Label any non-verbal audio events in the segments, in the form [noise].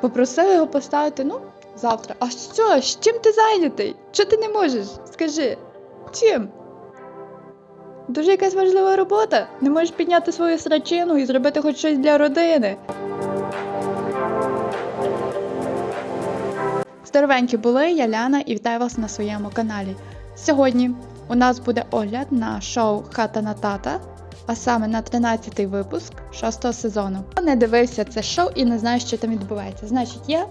Попросили його поставити, ну, завтра. А що? З чим ти зайнятий? Що ти не можеш? Скажи. Чим? Дуже якась важлива робота. Не можеш підняти свою срачину і зробити хоч щось для родини. Здоровенькі були, я Ляна і вітаю вас на своєму каналі. Сьогодні у нас буде огляд на шоу Хата на тата, а саме на 13-й випуск 6 сезону. Не дивився це шоу і не знає, що там відбувається. Значить, є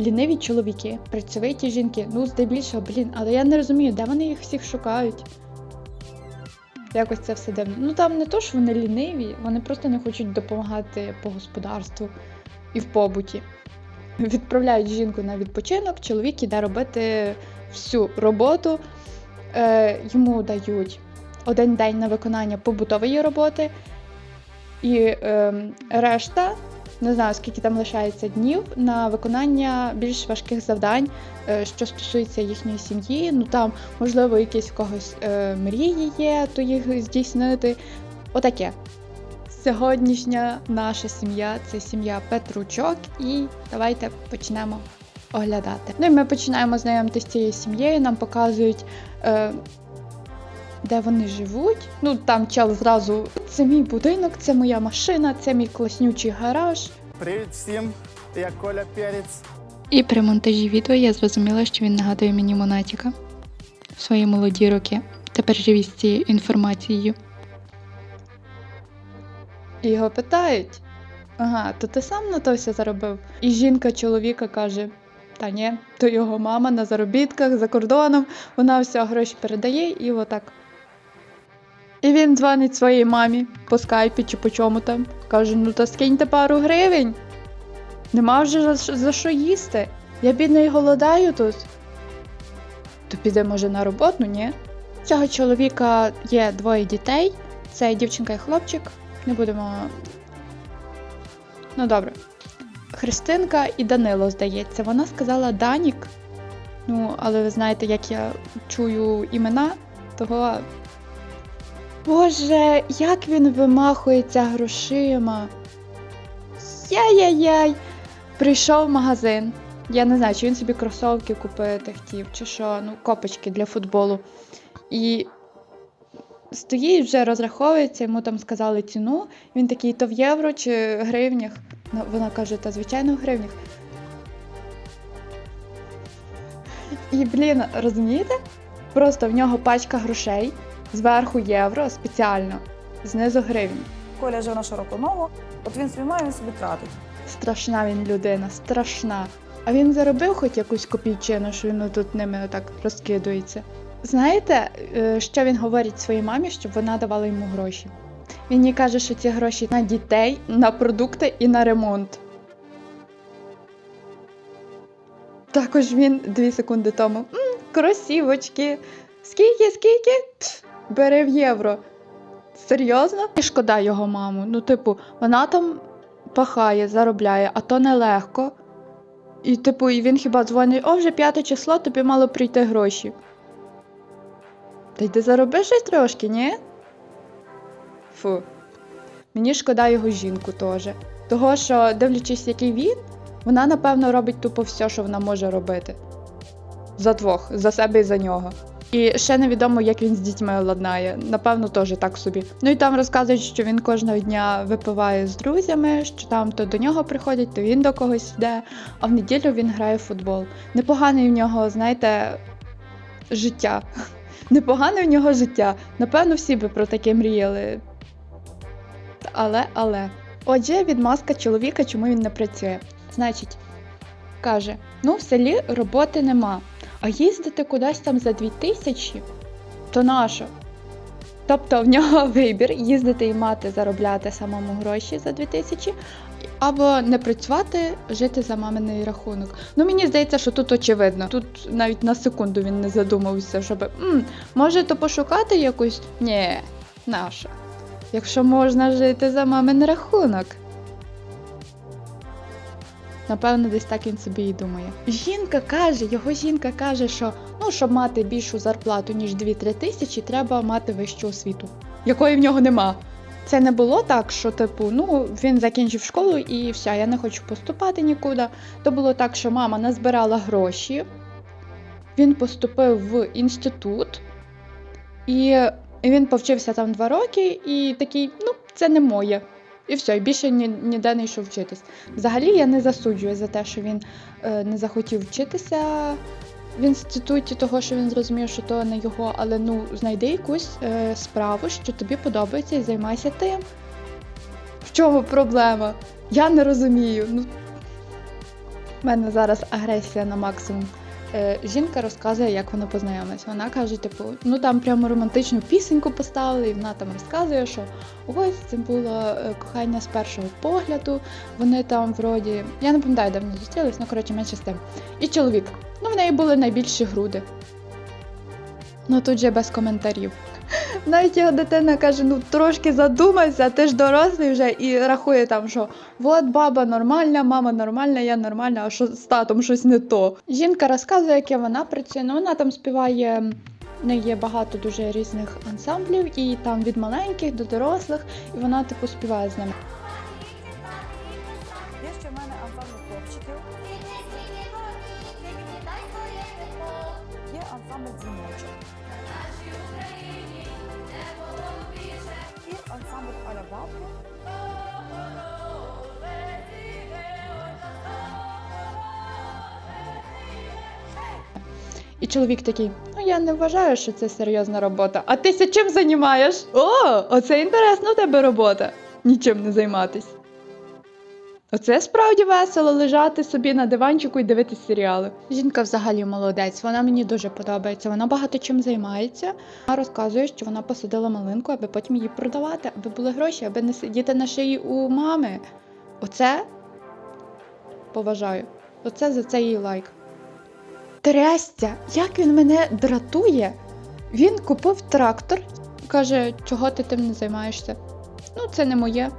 ліниві чоловіки, працьовиті жінки, ну здебільшого, блін, але я не розумію, де вони їх всіх шукають. Якось це все дивно. Ну там не то, що вони ліниві, вони просто не хочуть допомагати по господарству і в побуті. Відправляють жінку на відпочинок, чоловік іде робити всю роботу. Е, йому дають один день на виконання побутової роботи, і е, решта, не знаю, скільки там лишається днів, на виконання більш важких завдань, е, що стосується їхньої сім'ї. Ну там, можливо, якісь в когось е, мрії є, то їх здійснити. Отаке. Сьогоднішня наша сім'я це сім'я Петручок, і давайте почнемо оглядати. Ну і ми починаємо знайомитися з цією сім'єю, нам показують, е, де вони живуть. Ну там чел зразу це мій будинок, це моя машина, це мій класнючий гараж. Привіт всім, я Коля Перець. І при монтажі відео я зрозуміла, що він нагадує мені Монатіка в свої молоді роки. Тепер живі з цією інформацією. І його питають: ага, то ти сам на то все заробив? І жінка чоловіка каже: Та ні, то його мама на заробітках за кордоном, вона все гроші передає і отак. І він дзвонить своїй мамі по скайпі чи по чому там. Каже: ну та скиньте пару гривень. Нема вже за, за що їсти. Я бідний голодаю тут. То піде, може, на роботу, ні? Цього чоловіка є двоє дітей. Це дівчинка і хлопчик. Не будемо. Ну добре. Христинка і Данило, здається. Вона сказала Данік. Ну, але ви знаєте, як я чую імена, того. Боже, як він вимахується грошима. Яй-яй-яй. Прийшов в магазин. Я не знаю, чи він собі кросовки купити хотів, чи що, ну, копочки для футболу. І стоїть, вже розраховується, йому там сказали ціну. Він такий, то в євро чи гривнях. Ну, Вона каже, та звичайно в гривнях. І, блін, розумієте? Просто в нього пачка грошей, зверху євро спеціально, знизу гривні. Коля живе на широку ногу, от він собі має, він собі тратить. Страшна він людина, страшна. А він заробив хоч якусь копійчину, що він тут ними отак розкидується. Знаєте, е, що він говорить своїй мамі, щоб вона давала йому гроші? Він їй каже, що ці гроші на дітей, на продукти і на ремонт. Також він дві секунди тому. М, кросівочки. Скільки, скільки? Пф, бери в євро. Серйозно? І шкода його маму. Ну, типу, вона там пахає, заробляє, а то нелегко. І, типу, і він хіба дзвонить, о, вже п'яте число, тобі мало прийти гроші. Та йди зароби щось трошки, ні? Фу. Мені шкода його жінку теж. Того, що, дивлячись, який він, вона, напевно, робить тупо все, що вона може робити. За двох, за себе і за нього. І ще невідомо, як він з дітьми ладнає. Напевно, теж так собі. Ну і там розказують, що він кожного дня випиває з друзями, що там то до нього приходять, то він до когось йде, а в неділю він грає в футбол. Непоганий в нього, знаєте, життя. [laughs] Непогане в нього життя. Напевно, всі би про таке мріяли. Але, але. Отже, відмазка чоловіка, чому він не працює. Значить, каже: ну, в селі роботи нема. А їздити кудись там за дві тисячі, то нащо? Тобто в нього [laughs] вибір їздити і мати заробляти самому гроші за дві тисячі, або не працювати, жити за маминий рахунок. Ну мені здається, що тут очевидно. Тут навіть на секунду він не задумався, щоб М, може то пошукати якусь? Ні, наша. Якщо можна жити за мамин рахунок. Напевно, десь так він собі і думає. Жінка каже, його жінка каже, що ну, щоб мати більшу зарплату, ніж 2-3 тисячі, треба мати вищу освіту, якої в нього нема. Це не було так, що типу, ну він закінчив школу і все, я не хочу поступати нікуди. То було так, що мама назбирала гроші, він поступив в інститут, і він повчився там два роки, і такий, ну, це не моє. І все, і більше ні, ніде не йшов вчитись. Взагалі я не засуджую за те, що він е, не захотів вчитися в інституті, того, що він зрозумів, що то не його, але ну знайди якусь е, справу, що тобі подобається, і займайся тим. В чому проблема? Я не розумію. Ну, в мене зараз агресія на максимум. Е, жінка розказує, як вона познайомилась. Вона каже, типу, ну там прямо романтичну пісеньку поставили, і вона там розказує, що ось це було е, кохання з першого погляду. Вони там вроді, я не пам'ятаю, де вони зустрілись, ну коротше, менше з тим. І чоловік. Ну, в неї були найбільші груди. Ну тут же без коментарів. Навіть його дитина каже: ну трошки задумайся, ти ж дорослий вже і рахує там, що от баба нормальна, мама нормальна, я нормальна, а що з татом щось не то. Жінка розказує, яке вона працює. Ну вона там співає. В неї є багато дуже різних ансамблів, і там від маленьких до дорослих, і вона типу співає з ними. Є ще в мене ансамбль хлопчиків, є ансамбль дзвіночок. І ансамбль. І чоловік такий: ну я не вважаю, що це серйозна робота. А ти ся чим займаєш? О, оце інтересна в тебе робота. Нічим не займатись. Оце справді весело лежати собі на диванчику і дивитися серіали. Жінка взагалі молодець, вона мені дуже подобається. Вона багато чим займається. Вона розказує, що вона посадила малинку, аби потім її продавати, аби були гроші, аби не сидіти на шиї у мами. Оце поважаю. Оце за це їй лайк. Трястя, як він мене дратує. Він купив трактор, каже, чого ти тим не займаєшся? Ну, це не моє.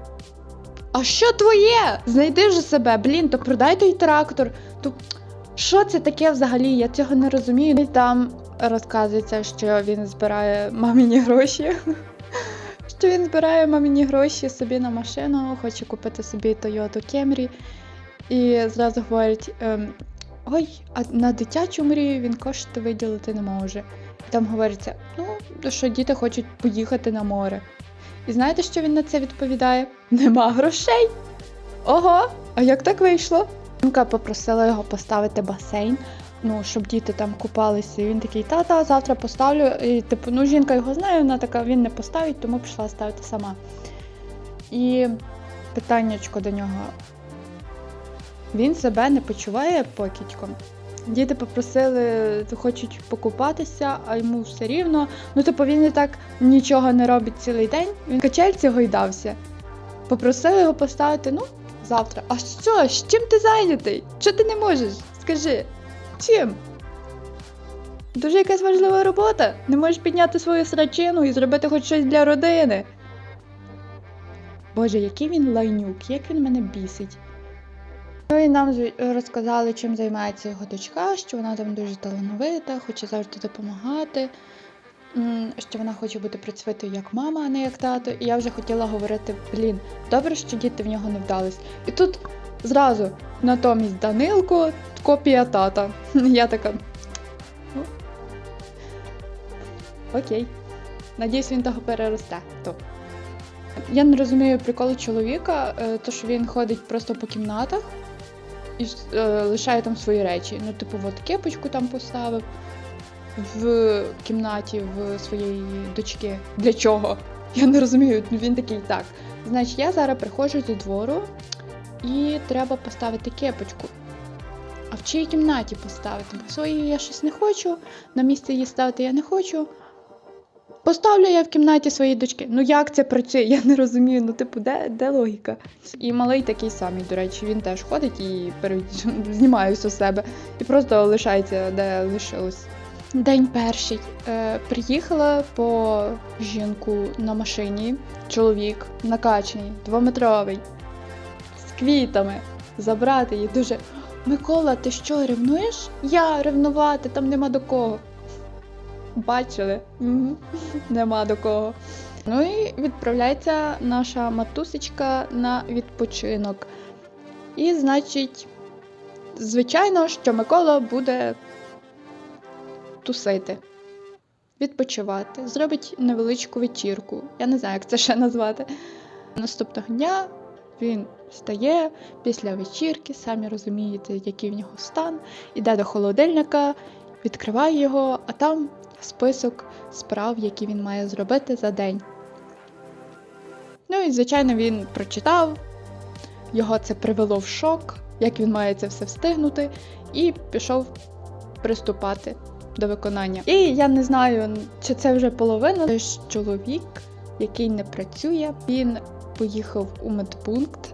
А що твоє? Знайди ж себе, блін, то продай той трактор. То що це таке взагалі? Я цього не розумію. І там розказується, що він збирає маміні гроші. [laughs] Що він збирає маміні гроші собі на машину, хоче купити собі Toyota Camry. І зразу говорить: ем, ой, а на дитячу мрію він кошти виділити не може. І там говориться, ну, що діти хочуть поїхати на море. І знаєте, що він на це відповідає? Нема грошей. Ого, а як так вийшло? Жінка попросила його поставити басейн, ну, щоб діти там купалися. І він такий, та-та, завтра поставлю. І типу, ну жінка його знає, вона така, він не поставить, тому пішла ставити сама. І питаннячко до нього. Він себе не почуває покидьком. Діти попросили, хочуть покупатися, а йому все рівно. Ну, типу, він і так нічого не робить цілий день. Він качельці гойдався. Попросили його поставити, ну, завтра. А що? З чим ти зайнятий? Що ти не можеш? Скажи, чим? Дуже якась важлива робота. Не можеш підняти свою срачину і зробити хоч щось для родини. Боже, який він лайнюк, як він мене бісить. Ну і нам розказали, чим займається його дочка, що вона там дуже талановита, хоче завжди допомагати, що вона хоче бути працьовитою як мама, а не як тато. І я вже хотіла говорити: блін, добре, що діти в нього не вдались. І тут зразу натомість Данилко, копія тата. [laughs] Я така. «Ну, Окей. Надіюсь, він того переросте. То. Я не розумію приколу чоловіка, е, то що він ходить просто по кімнатах і е, лишає там свої речі. Ну, типу, от кепочку там поставив в кімнаті в своєї дочки. Для чого? [laughs] Я не розумію. Ну, Він такий так. Значить, я зараз приходжу зі двору і треба поставити кепочку. А в чиїй кімнаті поставити? Бо в я щось не хочу, на місце її ставити я не хочу. Поставлю я в кімнаті своєї дочки. Ну як це працює? Я не розумію. Ну, типу, де, де логіка? І малий такий самий, до речі, він теж ходить і пере... [laughs] знімає все себе. І просто лишається, де лишилось. День перший. Е, приїхала по жінку на машині. Чоловік накачаний, двометровий, з квітами. Забрати її дуже. Микола, ти що, ревнуєш? Я ревнувати, там нема до кого. Бачили? Угу. Нема до кого. Ну і відправляється наша матусечка на відпочинок. І, значить, звичайно, що Микола буде тусити, відпочивати, зробить невеличку вечірку. Я не знаю, як це ще назвати. Наступного дня він встає після вечірки, самі розумієте, який в нього стан, іде до холодильника, відкриває його, а там список справ, які він має зробити за день. Ну і, звичайно, він прочитав, його це привело в шок, як він має це все встигнути, і пішов приступати до виконання. І я не знаю, чи це вже половина. Це ж чоловік, який не працює, він поїхав у медпункт,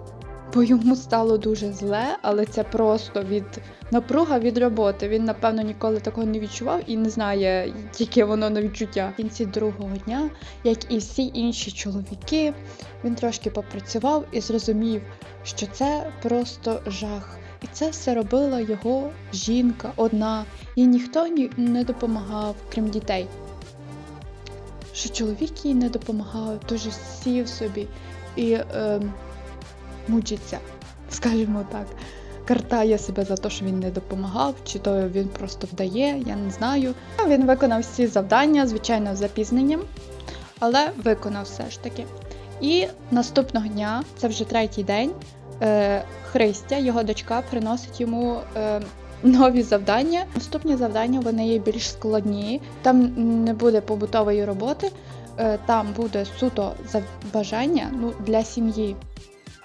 бо йому стало дуже зле, але це просто від напруга від роботи. Він, напевно, ніколи такого не відчував і не знає, яке воно на відчуття. В кінці другого дня, як і всі інші чоловіки, він трошки попрацював і зрозумів, що це просто жах. І це все робила його жінка одна, і ніхто ні не допомагав, крім дітей. Що чоловік їй не допомагав, дуже сів собі і е, мучиться, скажімо так. Картає себе за те, що він не допомагав, чи то він просто вдає, я не знаю. Він виконав всі завдання, звичайно, з запізненням, але виконав все ж таки. І наступного дня, це вже третій день, е, Христя, його дочка, приносить йому е, нові завдання. Наступні завдання вони є більш складні. Там не буде побутової роботи, е, там буде суто бажання ну, для сім'ї.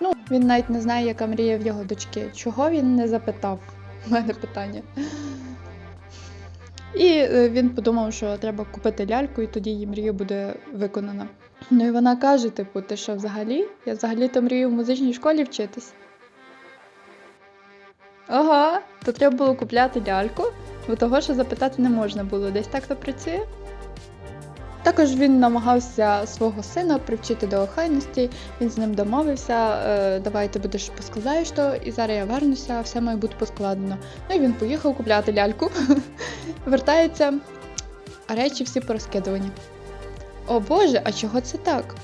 Ну, він навіть не знає, яка мрія в його дочки. Чого він не запитав? У мене питання. І е, він подумав, що треба купити ляльку, і тоді її мрія буде виконана. Ну і вона каже: типу, ти що взагалі? Я взагалі-то мрію в музичній школі вчитись. Ага, то треба було купляти ляльку, бо того, що запитати не можна було. Десь так то працює. Також він намагався свого сина привчити до охайності, він з ним домовився, е, давай ти будеш поскладаєш то, і зараз я вернуся, все має бути поскладено. Ну і він поїхав купляти ляльку, [laughs] вертається, а речі всі порозкидувані. О Боже, а чого це так?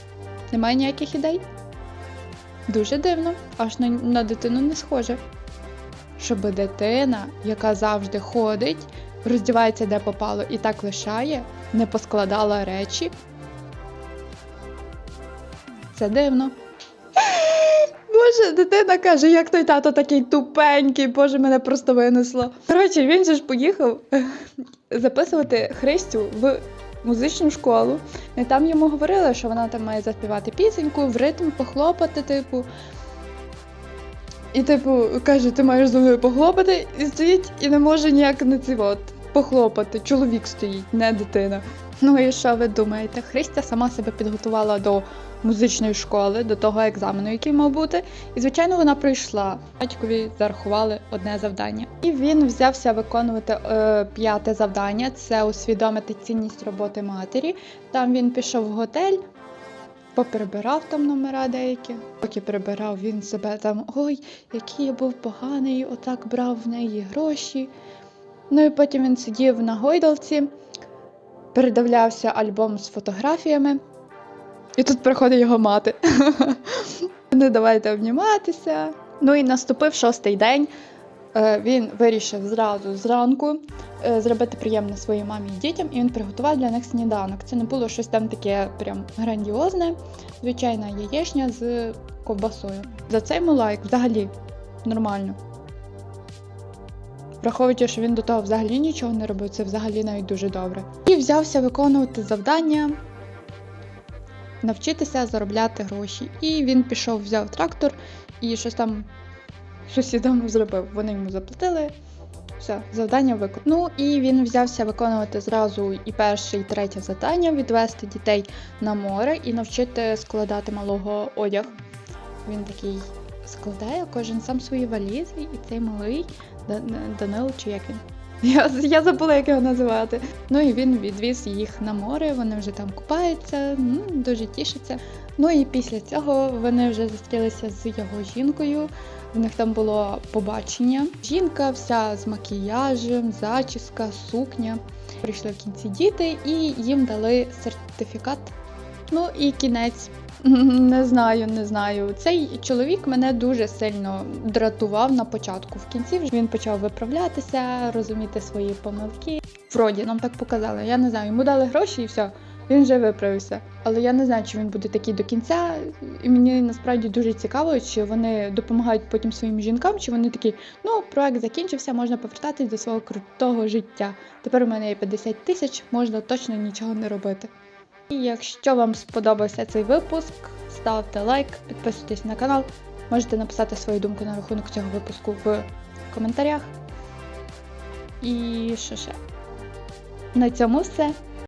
Немає ніяких ідей? Дуже дивно, аж на, на дитину не схоже. Щоб дитина, яка завжди ходить, роздівається де попало і так лишає, не поскладала речі. Це дивно. Боже, дитина каже, як той тато такий тупенький, боже, мене просто винесло. Коротше, він же ж поїхав записувати Христю в музичну школу. І там йому говорили, що вона там має заспівати пісеньку, в ритм похлопати, типу. І, типу, каже, ти маєш зі похлопати, і стоїть і не може ніяк на ці от похлопати. Чоловік стоїть, не дитина. Ну і що ви думаєте? Христя сама себе підготувала до музичної школи, до того екзамену, який мав бути. І, звичайно, вона прийшла. Батькові зарахували одне завдання. І він взявся виконувати е, п'яте завдання це усвідомити цінність роботи матері. Там він пішов в готель, поперебирав там номера деякі. Поки прибирав він себе там, ой, який я був поганий, отак брав в неї гроші. Ну і потім він сидів на гойдалці, передивлявся альбом з фотографіями. І тут приходить його мати. [laughs] Не давайте обніматися. Ну і наступив шостий день. Е, Він вирішив зразу зранку е, зробити приємне своїй мамі і дітям, і він приготував для них сніданок. Це не було щось там таке прям грандіозне, звичайна яєчня з ковбасою. За це йому лайк взагалі нормально. Враховуючи, що він до того взагалі нічого не робив, це взагалі навіть дуже добре. І взявся виконувати завдання, навчитися заробляти гроші. І він пішов, взяв трактор і щось там сусідам зробив. Вони йому заплатили. Все, завдання виконано. Ну і він взявся виконувати зразу і перше, і третє завдання відвести дітей на море і навчити складати малого одяг. Він такий складає кожен сам свої валізи, і цей малий Да- Да- Данило чи як він? Я, я забула, як його називати. Ну і він відвіз їх на море, вони вже там купаються, ну, дуже тішаться. Ну і після цього вони вже зустрілися з його жінкою. В них там було побачення. Жінка вся з макіяжем, зачіска, сукня. Прийшли в кінці діти і їм дали сертифікат Ну і кінець. [laughs] Не знаю, не знаю. Цей чоловік мене дуже сильно дратував на початку. В кінці вже він почав виправлятися, розуміти свої помилки. Вроді нам так показали. Я не знаю, йому дали гроші і все. Він вже виправився. Але я не знаю, чи він буде такий до кінця. І мені насправді дуже цікаво, чи вони допомагають потім своїм жінкам, чи вони такі, ну, проект закінчився, можна повертатись до свого крутого життя. Тепер у мене є 50 тисяч, можна точно нічого не робити. Якщо вам сподобався цей випуск, ставте лайк, підписуйтесь на канал. Можете написати свою думку на рахунок цього випуску в коментарях. І що ще? На цьому все.